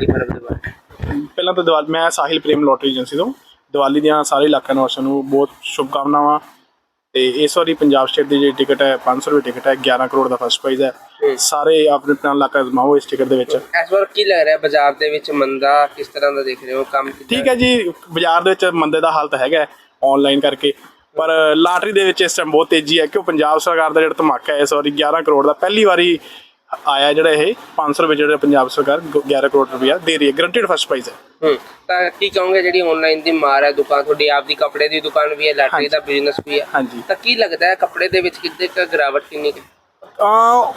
ਦੀਵਾਲੀ ਪਰਵ ਦੇ ਬਾਰੇ? ਪਹਿਲਾਂ ਤਾਂ ਦੀਵਾਲੀ ਮੈਂ ਸਾਹਿਲ ਪ੍ਰੇਮ ਲੋਟਰੀ ਏਜੰਸੀ ਤੋਂ। ਦੀਵਾਲੀ ਦੀਆਂ ਸਾਰੇ ਇਲਾਕਾ ਨਿਵਾਸੀਆਂ ਨੂੰ ਬਹੁਤ ਸ਼ੁਭਕਾਮਨਾਵਾਂ। ਤੇ ਇਸ ਵਾਰੀ ਪੰਜਾਬ ਸਟੇਟ ਦੀ ਜਿਹੜੀ ਟਿਕਟ ਹੈ 500 ਰੁਪਏ ਟਿਕਟ ਹੈ 11 ਕਰੋੜ ਦਾ ਫਸਟ ਪ੍ਰਾਈਜ਼ ਹੈ। ਸਾਰੇ ਆਪਣੇ ਆਪਣਾ ਇਲਾਕਾ ਅਜ਼ਮਾਓ ਇਸ ਟਿਕਟ ਦੇ ਵਿੱਚ। ਇਸ ਵਾਰ ਕੀ ਲੱਗ ਰਿਹਾ ਬਾਜ਼ਾਰ ਦੇ ਵਿੱਚ ਮੰਦਾ ਕਿਸ ਤਰ੍ਹਾਂ ਦਾ ਦੇਖ ਰਹੇ ਹੋ ਕੰਮ ਠੀਕ ਹੈ ਜੀ ਬਾਜ਼ਾਰ ਦੇ ਵਿੱਚ ਮੰਦੇ ਦਾ ਹਾਲਤ ਹੈਗਾ ਆਨਲਾਈਨ ਕਰਕੇ। ਪਰ ਲਾਟਰੀ ਦੇ ਵਿੱਚ ਇਸ ਟਾਈਮ ਬਹੁਤ ਤੇਜ਼ੀ ਹੈ ਕਿਉਂ ਪੰਜਾਬ ਸਰਕਾਰ ਦਾ ਜਿਹੜਾ ਧਮਾਕਾ ਹੈ ਇਸ ਵਾਰੀ 11 ਕਰੋੜ ਦਾ ਪਹਿਲੀ ਵਾਰੀ ਆਇਆ ਜਿਹੜਾ ਇਹ 500 ਰੁਪਏ ਜਿਹੜਾ ਪੰਜਾਬ ਸਰਕਾਰ 11 ਕਰੋੜ ਰੁਪਇਆ ਦੇ ਰਹੀ ਹੈ। ਗਰੰਟਡ ਫਸਟ ਪ੍ਰਾਈਜ਼ ਹੈ। ਹੂੰ ਤਾਂ ਕੀ ਕਹੋਗੇ ਜਿਹੜੀ ਆਨਲਾਈਨ ਦੀ ਮਾਰ ਹੈ ਦੁਕਾਨ ਤੁਹਾਡੀ ਆਪ ਦੀ ਕੱਪੜੇ ਦੀ ਦੁਕਾਨ ਵੀ ਹੈ ਲਾਟਰੀ ਦਾ ਬਿਜ਼ਨਸ ਵੀ ਹੈ। ਹਾਂਜੀ। ਤਾਂ ਕੀ ਲੱਗਦਾ ਹੈ ਕੱਪੜੇ ਦੇ ਵਿੱਚ ਕਿੰਨੇ ਕੁ ਗਿਰਾਵਟ ਕਿੰਨੀ ਕੁ? ਆ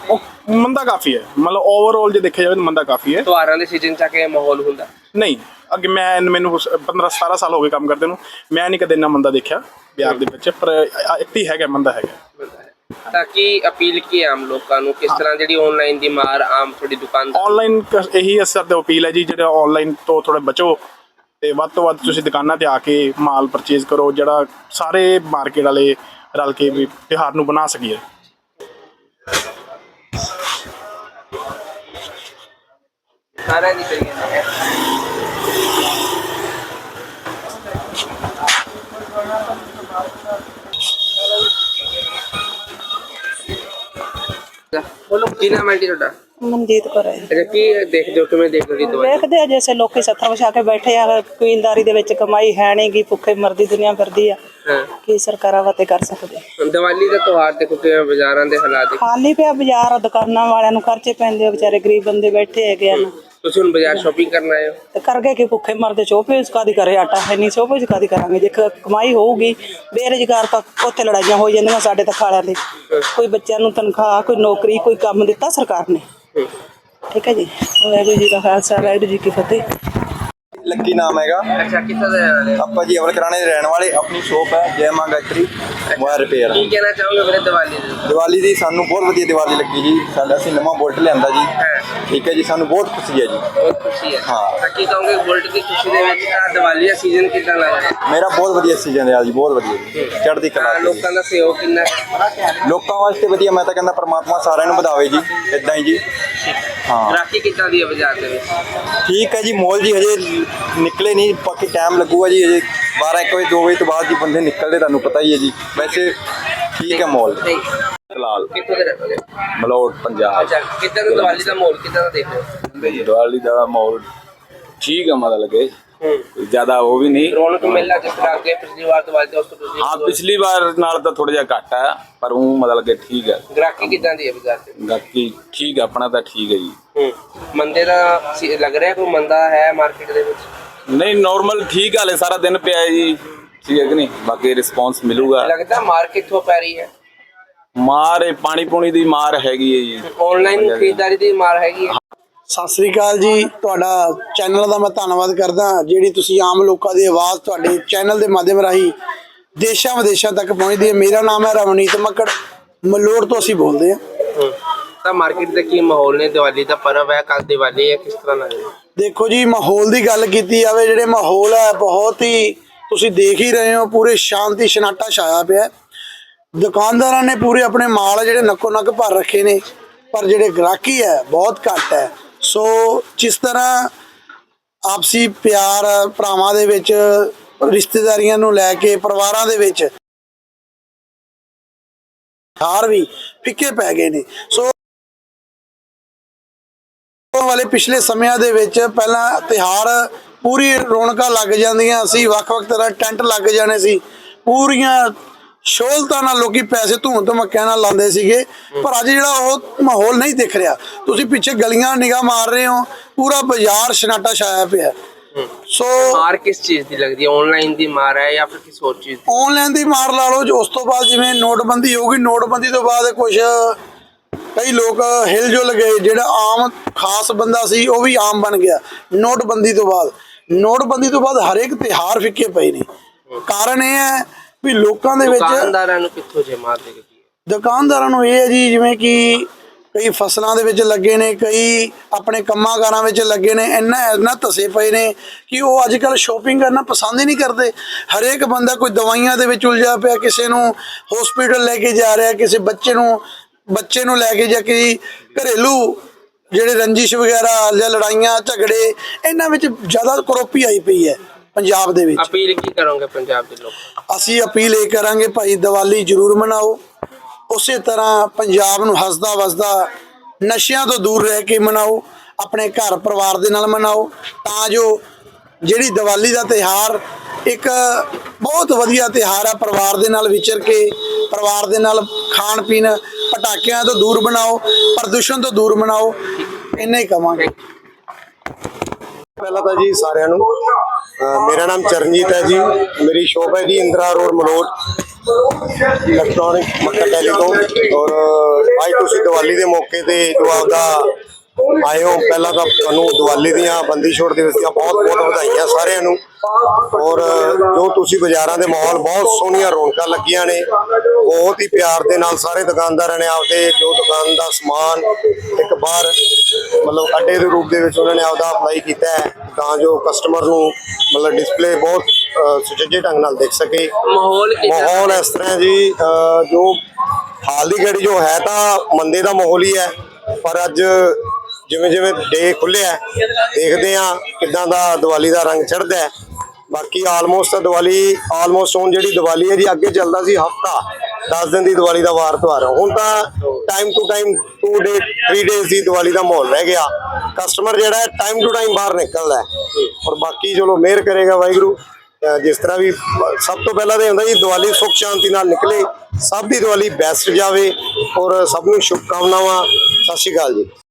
ਮੰਦਾ ਕਾਫੀ ਹੈ। ਮਤਲਬ ਓਵਰਆਲ ਜੇ ਦੇਖਿਆ ਜਾਵੇ ਤਾਂ ਮੰਦਾ ਕਾਫੀ ਹੈ। ਤਿਉਹਾਰਾਂ ਦੇ ਸੀਜ਼ਨ ਚ ਆ ਕੇ ਮਾਹੌਲ ਹੁੰਦਾ? ਨਹੀਂ ਅੱਗੇ ਮੈਂ ਮੈਨੂੰ 15 17 ਸਾਲ ਹੋ ਗਏ ਕੰਮ ਕਰਦੇ ਨੂੰ। ਮੈਂ ਨਹੀਂ ਕਦੇ ਇੰਨਾ ਮੰਦਾ ਦੇਖਿਆ ਬਿਹਾਰ ਦੇ ਵਿੱਚ ਪਰ ਇੱਥੇ ਹੈਗਾ ਮੰਦਾ ਹੈਗਾ। ਤਾਂ ਕੀ ਅਪੀਲ ਕੀ ਹੈ ਆਮ ਲੋਕਾਂ ਨੂੰ? ਕਿਸ ਤਰ੍ਹਾਂ ਜਿਹੜੀ ਆਨਲਾਈਨ ਦੀ ਮਾਰ ਆਮ ਤੁਹਾਡੀ ਦੁਕਾਨ ਆਨਲਾਈਨ ਇਹੀ ਅਸਰ ਤੇ ਅਪੀਲ ਹੈ ਜੀ ਜਿਹੜਾ ਆਨਲਾਈਨ ਤੋਂ ਥੋੜਾ ਬਚੋ ਤੇ ਵੱਧ ਤੋਂ ਵੱਧ ਤੁਸੀਂ ਦੁਕਾਨਾਂ ਤੇ ਆ ਕੇ ਮਾਲ ਪਰਚੇਜ਼ ਕਰੋ ਜਿਹੜਾ ਸਾਰੇ ਮਾਰਕੀਟ ਵਾਲੇ ਰਲ ਕੇ ਵੀ ਤਿਉਹਾਰ ਨੂੰ ਬਣਾ ਸਕੀਏ। ਸਾਰਾ ਦੀ ਕਰੀਏ ਬੋਲੋ ਕੀ ਨਾਮ ਹੈ ਜੀ ਤੁਹਾਡਾ? ਮਨਜੀਤ ਕੌਰ ਹੈ। ਅੱਛਾ ਕੀ ਦੇਖਦੇ ਹੋ? ਕਿਵੇਂ ਦੇਖਦੇ ਹੋ ਜੀ ਦਵਾਈ? ਵੇਖਦੇ ਆ ਜੈਸੇ ਲੋਕੀ ਸੱਥਰ ਵਿਛਾ ਕੇ ਬੈਠੇ ਆ ਕੁਇੰਦਾਰੀ ਦੇ ਵਿੱਚ ਕਮਾਈ ਹੈ ਨਹੀਂ ਗੀ ਭੁੱਖੇ ਮਰਦੀ ਦੁਨੀਆ ਫਿਰਦੀ ਆ। ਹਾਂ। ਕੀ ਸਰਕਾਰਾਂ ਵਾਤੇ ਕਰ ਸਕਦੇ? ਦੀਵਾਲੀ ਦਾ ਤਿਉਹਾਰ ਦੇਖੋ ਕਿਵੇਂ ਬਾਜ਼ਾਰਾਂ ਦੇ ਹਾਲਾਤ। ਖਾਲੀ ਪਿਆ ਬਾਜ਼ਾਰ ਦੁਕਾਨਾਂ ਵਾਲਿਆਂ ਨੂੰ ਖਰਚੇ ਪੈਂਦੇ ਆ ਵਿਚਾਰੇ ਗਰੀਬ ਬੰਦੇ ਬੈਠੇ ਹੈਗੇ ਆ ਨਾ। ਤੁਸੀਂ ਹੁਣ ਬਾਜ਼ਾਰ ਸ਼ਾਪਿੰਗ ਕਰਨ ਆਏ ਹੋ? ਤੇ ਕਰ ਗਏ ਕਿ ਭੁੱਖੇ ਮਰਦੇ ਚੋਪੇ ਉਸ ਕਾਦੀ ਕਰੇ ਆਟਾ ਹੈ ਨਹੀਂ ਚੋਪੇ ਉਸ ਕਾਦੀ ਕਰਾਂਗੇ। ਜੇ ਕ- ਕਮਾਈ ਹੋਊਗੀ ਬੇਰੁਜ਼ਗਾਰ ਤਾਂ ਉੱਥੇ ਲੜਾਈਆਂ ਹੋ ਜਾਂਦੀਆਂ ਸਾਡੇ ਤਾਂ ਖਾਲਿਆਂ ਦੇ। ਕੋਈ ਬੱਚਿਆਂ ਨੂੰ ਤਨਖਾਹ ਕੋਈ ਨੌਕਰੀ ਕੋਈ ਕੰਮ ਦਿੱਤਾ ਸਰਕਾਰ ਨੇ। ਹੂੰ। ਠੀਕ ਹੈ ਜੀ। ਵਾਹਿਗੁਰੂ ਜੀ ਦਾ ਖਾਲਸਾ ਵਾਹਿਗੁਰੂ ਜੀ ਕੀ ਫਤਿਹ। ਲੱਕੀ ਨਾਮ ਹੈਗਾ? ਅੱਛਾ ਕਿੱਥੋਂ ਦੇ ਵਾਲੇ? ਆਪਾਂ ਜੀ ਅਵਲ ਕਰਾਣੇ ਦੇ ਰਹਿਣ ਵਾਲੇ ਆਪਣੀ ਸ਼ੋਪ ਹੈ ਜੈ ਮਾਂ ਗਾਇਤਰੀ ਮੋਬਾਈਲ ਰਿਪੇਅਰ ਕੀ ਕਹਿਣਾ ਚਾਹੋਗੇ ਵੀਰੇ ਦੀਵਾਲੀ ਦੇ ਦੀਵਾਲੀ ਦੀ ਸਾਨੂੰ ਬਹੁਤ ਵਧੀਆ ਦੀਵਾਲੀ ਲੱਗੀ ਜੀ। ਸਾਡਾ ਅਸੀਂ ਨਵਾਂ ਬੁਲਟ ਲਿਆਂਦਾ ਜੀ। ਠੀਕ ਹੈ ਜੀ ਸਾਨੂੰ ਬਹੁਤ ਖੁਸ਼ੀ ਹੈ ਜੀ। ਬਹੁਤ ਖੁਸ਼ੀ ਹੈ। ਹਾਂ। ਤਾਂ ਕੀ ਕਹੋਗੇ ਬੁਲਟ ਦੀ ਖੁਸ਼ੀ ਦੇ ਵਿੱਚ ਤਾਂ ਦੀਵਾਲੀ ਦਾ ਸੀਜ਼ਨ ਕਿੱਦਾਂ ਲੱਗ ਰਿਹਾ? ਮੇਰਾ ਬਹੁਤ ਵਧੀਆ ਸੀਜ਼ਨ ਰਿਹਾ ਜੀ ਬਹੁਤ ਵਧੀਆ ਚੜ੍ਹਦੀ ਕਲਾ। ਲੋਕਾਂ ਦਾ ਸਹਿਯੋਗ ਕਿੰਨਾ ਹੈ? ਲੋਕਾਂ ਵਾਸਤੇ ਵਧੀਆ ਮੈਂ ਤਾਂ ਕਹਿੰਦਾ ਪ੍ਰਮਾਤਮਾ ਸਾਰਿਆਂ ਨੂੰ ਵਧਾਵੇ ਜੀ ਇਦਾਂ ਹੀ ਜੀ। ਹਾਂ। ਗ੍ਰਾਹਕੀ ਕਿੱਦਾਂ ਦੀ ਹੈ ਬਾਜ਼ਾਰ ਦੇ ਵਿੱਚ? ਠੀਕ ਹੈ ਜੀ ਮੋਲ ਜੀ ਹਜੇ ਨਿਕਲੇ ਨਹੀਂ ਬਾਕੀ ਟਾਈਮ ਲੱਗੂਗਾ ਜੀ ਹਜੇ 12 1 ਵਜੇ 2 ਵਜੇ ਤੋਂ ਬਾਅਦ ਜੀ ਬੰਦੇ ਨਿਕਲਦੇ ਤੁਹਾਨੂੰ ਪਤਾ ਹੀ ਹੈ ਜੀ। ਵੈਸੇ ਠੀਕ ਹੈ ਮੋਲ ਨਹੀਂ। ਫਿਲਹਾਲ ਕਿੱਥੋਂ ਦੇ ਪੰਜਾਬ। ਅੱਛਾ ਕਿੱਦਾਂ ਦਾ ਦੀਵਾਲੀ ਦਾ ਮਾਹੌਲ ਕਿੱਦਾਂ ਦਾ ਦੇਖ ਰਹੇ ਹੋ? ਦੀਵਾਲੀ ਦਾ ਮਾਹੌਲ ਠੀਕ ਹੈ ਮਤਲਬ ਹੂੰ ਜ਼ਿਆਦਾ ਉਹ ਵੀ ਨਹੀਂ। ਰੌਣਕ ਮੇਲਾ ਜਿਸ ਤਰ੍ਹਾਂ ਅੱਗੇ ਪਿਛਲੀ ਵਾਰ ਤੇ ਉਸ ਤੋਂ ਪਿਛਲੀ ਹਾਂ ਪਿਛਲੀ ਵਾਰ ਨਾਲ ਤਾਂ ਥੋੜਾ ਜਿਹਾ ਘੱਟ ਹੈ ਪਰ ਉਹ ਮਤਲਬ ਕਿ ਠੀਕ ਹੈ ਗ੍ਰਾਹਕੀ ਕਿੱਦਾਂ ਦੀ ਹੈ ਬਾਜ਼ਾਰ ਦੇ ਬਾਕੀ ਠੀਕ ਆਪਣਾ ਤਾਂ ਠੀਕ ਹੈ ਜੀ। ਹੂੰ। ਮੰਦੇ ਦਾ ਸੀ- ਲੱਗ ਰਿਹਾ ਕੋਈ ਮੰਦਾ ਹੈ ਮਾਰਕੀਟ ਦੇ ਵਿੱਚ? ਨਹੀਂ ਨਾਰਮਲ ਠੀਕ ਹਾਲੇ ਸਾਰਾ ਦਿਨ ਪਿਆ ਹੈ ਜੀ। ਠੀਕ ਹੈ ਕਿ ਨਹੀਂ? ਬਾਕੀ ਰਿਸਪੌਂਸ ਮਿਲੂਗਾ। ਲੱਗਦਾ ਮਾਰ ਕਿੱਥੋਂ ਪੈ ਰਹੀ ਹੈ? ਮਾਰ ਇਹ ਪਾਣੀ ਪੂਣੀ ਦੀ ਮਾਰ ਹੈਗੀ ਹੈ ਜੀ। ਆਨਲਾਈਨ ਖਰੀਦਦਾਰੀ ਦੀ ਮਾਰ ਹੈਗੀ ਹੈ? ਸਤਿ ਸ੍ਰੀ ਅਕਾਲ ਜੀ। ਤੁਹਾਡਾ ਚੈਨਲ ਦਾ ਮੈਂ ਧੰਨਵਾਦ ਕਰਦਾ ਜਿਹੜੀ ਤੁਸੀਂ ਆਮ ਲੋਕਾਂ ਦੀ ਆਵਾਜ਼ ਤੁਹਾਡੇ ਚੈਨਲ ਦੇ ਮਾਧਿਅਮ ਰਾਹੀਂ ਦੇਸ਼ਾਂ ਵਿਦੇਸ਼ਾਂ ਤੱਕ ਪਹੁੰਚਦੀ ਹੈ। ਮੇਰਾ ਨਾਮ ਹੈ ਰਵਨੀਤ ਮੱਕੜ। ਮਲੋੜ ਤੋਂ ਅਸੀਂ ਬੋਲਦੇ ਹਾਂ। ਤਾਂ ਮਾਰਕੀਟ ਦੇ ਕੀ ਮਾਹੌਲ ਨੇ? ਦੀਵਾਲੀ ਦਾ ਪਰਵ ਹੈ ਕੱਲ ਦੀਵਾਲੀ ਹੈ ਕਿਸ ਤਰ੍ਹਾਂ ਲੱਗ ਰਿਹਾ ਦੇਖੋ ਜੀ ਮਾਹੌਲ ਦੀ ਗੱਲ ਕੀਤੀ ਜਾਵੇ ਜਿਹੜੇ ਮਾਹੌਲ ਹੈ ਬਹੁਤ ਹੀ ਤੁਸੀਂ ਦੇਖ ਹੀ ਰਹੇ ਹੋ ਪੂਰੇ ਸ਼ਾਂਤੀ ਸ਼ਨਾਟਾ ਛਾਇਆ ਪਿਆ। ਦੁਕਾਨਦਾਰਾਂ ਨੇ ਪੂਰੇ ਆਪਣੇ ਮਾਲ ਜਿਹੜੇ ਨੱਕੋ ਨੱਕ ਭਰ ਰੱਖੇ ਨੇ ਪਰ ਜਿਹੜੇ ਗ੍ਰਾਹਕੀ ਹੈ ਬਹੁਤ ਘੱਟ ਹੈ। ਸੋ ਜਿਸ ਤਰ੍ਹਾਂ ਆਪਸੀ ਪਿਆਰ ਭਰਾਵਾਂ ਦੇ ਵਿੱਚ, ਰਿਸ਼ਤੇਦਾਰੀਆਂ ਨੂੰ ਲੈ ਕੇ, ਪਰਿਵਾਰਾਂ ਦੇ ਵਿੱਚ ਹਾਰ ਵੀ ਫਿੱਕੇ ਪੈ ਗਏ ਨੇ। ਸੋ ਵਾਲੇ ਪਿਛਲੇ ਸਮਿਆਂ ਦੇ ਵਿੱਚ ਪਹਿਲਾਂ ਤਿਹਾਰ ਪੂਰੀ ਰੌਣਕਾਂ ਲੱਗ ਜਾਂਦੀਆਂ ਸੀ, ਵੱਖ-ਵੱਖ ਤਰ੍ਹਾਂ ਟੈਂਟ ਲੱਗ ਜਾਣੇ ਸੀ, ਪੂਰੀਆਂ ਸ਼ੋਲਤਾਂ ਨਾਲ ਲੋਕੀ ਪੈਸੇ ਧੂਣ ਧਮਕਿਆਂ ਨਾਲ ਲਾਉਂਦੇ ਸੀਗੇ ਪਰ ਅੱਜ ਜਿਹੜਾ ਉਹ ਮਾਹੌਲ ਨਹੀਂ ਦਿਖ ਰਿਹਾ। ਤੁਸੀਂ ਪਿੱਛੇ ਗਲੀਆਂ ਨਿਗਾਹ ਮਾਰ ਰਹੇ ਹੋ ਪੂਰਾ ਬਾਜ਼ਾਰ ਸਨਾਟਾ ਛਾਇਆ ਪਿਆ। ਸੋ ਮਾਰ ਕਿਸ ਚੀਜ਼ ਦੀ ਲੱਗਦੀ ਹੈ? ਆਨਲਾਈਨ ਦੀ ਮਾਰ ਹੈ ਜਾਂ ਫਿਰ ਕਿਸ ਹੋਰ ਚੀਜ਼ ਦੀ? ਆਨਲਾਈਨ ਦੀ ਮਾਰ ਲਾ ਲਓ ਜੋ ਉਸ ਤੋਂ ਬਾਅਦ ਜਿਵੇਂ ਨੋਟਬੰਦੀ ਹੋ ਗਈ ਨੋਟਬੰਦੀ ਤੋਂ ਬਾਅਦ ਕੁਝ ਕਈ ਲੋਕ ਹਿਲ ਜੁਲ ਗਏ ਜਿਹੜਾ ਆਮ ਖਾਸ ਬੰਦਾ ਸੀ ਉਹ ਵੀ ਆਮ ਬਣ ਗਿਆ। ਨੋਟਬੰਦੀ ਤੋਂ ਬਾਅਦ ਨੋਟਬੰਦੀ ਤੋਂ ਬਾਅਦ ਹਰੇਕ ਤਿਹਾਰ ਫਿੱਕੇ ਪਏ ਨੇ। ਕਾਰਨ ਇਹ ਹੈ ਵੀ ਲੋਕਾਂ ਦੇ ਵਿੱਚ ਦੁਕਾਨਦਾਰਾਂ ਨੂੰ ਕਿੱਥੋਂ ਜੇ ਮਾਰ ਦੇ ਗਈ ਦੁਕਾਨਦਾਰਾਂ ਨੂੰ ਇਹ ਹੈ ਜੀ ਜਿਵੇਂ ਕਿ ਕਈ ਫਸਲਾਂ ਦੇ ਵਿੱਚ ਲੱਗੇ ਨੇ ਕਈ ਆਪਣੇ ਕੰਮਾਂ ਕਾਰਾਂ ਵਿੱਚ ਲੱਗੇ ਨੇ ਇੰਨਾ ਇੰਨਾ ਧਸੇ ਪਏ ਨੇ ਕਿ ਉਹ ਅੱਜ ਕੱਲ ਸ਼ੋਪਿੰਗ ਕਰਨਾ ਪਸੰਦ ਹੀ ਨਹੀਂ ਕਰਦੇ। ਹਰੇਕ ਬੰਦਾ ਕੋਈ ਦਵਾਈਆਂ ਦੇ ਵਿੱਚ ਉਲਝਿਆ ਪਿਆ ਕਿਸੇ ਨੂੰ ਹਸਪੀਟਲ ਲੈ ਕੇ ਜਾ ਰਿਹਾ ਕਿਸੇ ਬੱਚੇ ਨੂੰ ਬੱਚੇ ਨੂੰ ਲੈ ਕੇ ਜਾਂ ਕਿ ਘਰੇਲੂ ਜਿਹੜੇ ਰੰਜਿਸ਼ ਵਗੈਰਾ ਜਾਂ ਲੜਾਈਆਂ ਝਗੜੇ ਇਹਨਾਂ ਵਿੱਚ ਜ਼ਿਆਦਾ ਕਰੋਪੀ ਆਈ ਪਈ ਹੈ। ਪੰਜਾਬ ਦੇ ਵਿੱਚ। ਅਪੀਲ ਕੀ ਕਰੋਗੇ ਪੰਜਾਬ ਦੇ ਲੋਕ? ਅਸੀਂ ਅਪੀਲ ਇਹ ਕਰਾਂਗੇ ਭਾਈ ਦੀਵਾਲੀ ਜ਼ਰੂਰ ਮਨਾਓ। ਉਸੇ ਤਰ੍ਹਾਂ ਪੰਜਾਬ ਨੂੰ ਹੱਸਦਾ ਵਸਦਾ ਨਸ਼ਿਆਂ ਤੋਂ ਦੂਰ ਰਹਿ ਕੇ ਮਨਾਓ ਆਪਣੇ ਘਰ ਪਰਿਵਾਰ ਦੇ ਨਾਲ ਮਨਾਓ। ਤਾਂ ਜੋ ਜਿਹੜੀ ਦੀਵਾਲੀ ਦਾ ਤਿਹਾਰ ਇੱਕ ਬਹੁਤ ਵਧੀਆ ਤਿਹਾਰ ਹੈ ਪਰਿਵਾਰ ਦੇ ਨਾਲ ਵਿਚਰ ਕੇ ਪਰਿਵਾਰ ਦੇ ਨਾਲ ਖਾਣ ਪੀਣ ਪਟਾਕਿਆਂ ਤੋਂ ਦੂਰ ਬਣਾਓ ਪ੍ਰਦੂਸ਼ਣ ਤੋਂ ਦੂਰ ਬਣਾਓ ਇੰਨਾ ਹੀ ਕਵਾਂਗੇ। ਪਹਿਲਾਂ ਤਾਂ ਜੀ ਸਾਰਿਆਂ ਨੂੰ ਮੇਰਾ ਨਾਮ ਚਰਨਜੀਤ ਹੈ ਜੀ। ਮੇਰੀ ਸ਼ੋਪ ਹੈ ਜੀ Indira road, Malout electronic Makka telecom ਔਰ ਅੱਜ ਤੁਸੀਂ ਦੀਵਾਲੀ ਦੇ ਮੌਕੇ ਤੇ ਜੋ ਆਪਦਾ ਆਏ ਹੋ ਪਹਿਲਾਂ ਤਾਂ ਤੁਹਾਨੂੰ ਦੀਵਾਲੀ ਦੀਆਂ ਬੰਦੀ ਛੋੜ ਦਿਵਸ ਦੀਆਂ ਬਹੁਤ ਬਹੁਤ ਵਧਾਈਆਂ ਸਾਰਿਆਂ ਨੂੰ। ਔਰ ਜੋ ਤੁਸੀਂ ਬਾਜ਼ਾਰਾਂ ਦੇ ਮਾਹੌਲ ਬਹੁਤ ਸੋਹਣੀਆਂ ਰੌਣਕਾਂ ਲੱਗੀਆਂ ਨੇ ਬਹੁਤ ਹੀ ਪਿਆਰ ਦੇ ਨਾਲ ਸਾਰੇ ਦੁਕਾਨਦਾਰਾਂ ਨੇ ਆਪਦੇ ਜੋ ਦੁਕਾਨ ਦਾ ਸਮਾਨ ਇੱਕ ਬਾਹਰ ਮਤਲਬ ਅੱਡੇ ਦੇ ਰੂਪ ਦੇ ਵਿੱਚ ਉਹਨਾਂ ਨੇ ਆਪਦਾ ਅਪਲਾਈ ਕੀਤਾ ਹੈ ਤਾਂ ਜੋ ਕਸਟਮਰ ਨੂੰ ਮਤਲਬ ਡਿਸਪਲੇ ਬਹੁਤ ਸੁਚੱਜੇ ਢੰਗ ਨਾਲ ਦੇਖ ਸਕੇ। ਮਾਹੌਲ ਮਾਹੌਲ ਇਸ ਤਰ੍ਹਾਂ ਜੀ ਜੋ ਹਾਲ ਦੀ ਘੜੀ ਜੋ ਹੈ ਤਾਂ ਮੰਦੇ ਦਾ ਮਾਹੌਲ ਹੀ ਹੈ ਪਰ ਅੱਜ ਜਿਵੇਂ ਜਿਵੇਂ ਡੇ ਖੁੱਲਿਆ ਦੇਖਦੇ ਆ ਕਿੱਦਾਂ ਦਾ ਦੀਵਾਲੀ ਦਾ ਰੰਗ ਚੜ੍ਹਦਾ ਹੈ। ਬਾਕੀ ਆਲਮੋਸਟ ਦੀਵਾਲੀ ਆਲਮੋਸਟ ਹੁਣ ਜਿਹੜੀ ਦੀਵਾਲੀ ਹੈ ਜੀ, ਅੱਗੇ ਚੱਲਦਾ ਸੀ ਹਫਤਾ 10 ਦਿਨ ਦੀ ਦੀਵਾਲੀ ਦਾ ਵਾਰ ਤਿਉਹਾਰ। ਹੁਣ ਤਾਂ time to time 2 day 3 days ਦੀ ਦੀਵਾਲੀ ਦਾ ਮਾਹੌਲ ਰਹਿ ਗਿਆ। ਕਸਟਮਰ ਜਿਹੜਾ ਹੈ ਟਾਈਮ ਟੂ ਟਾਈਮ ਬਾਹਰ ਨਿਕਲਦਾ ਹੈ। ਔਰ ਬਾਕੀ ਚਲੋ ਮਿਹਰ ਕਰੇਗਾ ਵਾਹਿਗੁਰੂ। ਜਿਸ ਤਰ੍ਹਾਂ ਵੀ ਸਭ ਤੋਂ ਪਹਿਲਾਂ ਤਾਂ ਇਹ ਹੁੰਦਾ ਜੀ, ਦੀਵਾਲੀ ਸੁੱਖ ਸ਼ਾਂਤੀ ਨਾਲ ਨਿਕਲੇ, ਸਭ ਦੀ ਦੀਵਾਲੀ ਬੈਸਟ ਜਾਵੇ। ਔਰ ਸਭ ਨੂੰ ਸ਼ੁਭਕਾਮਨਾਵਾਂ। ਸਤਿ ਸ਼੍ਰੀ ਅਕਾਲ ਜੀ।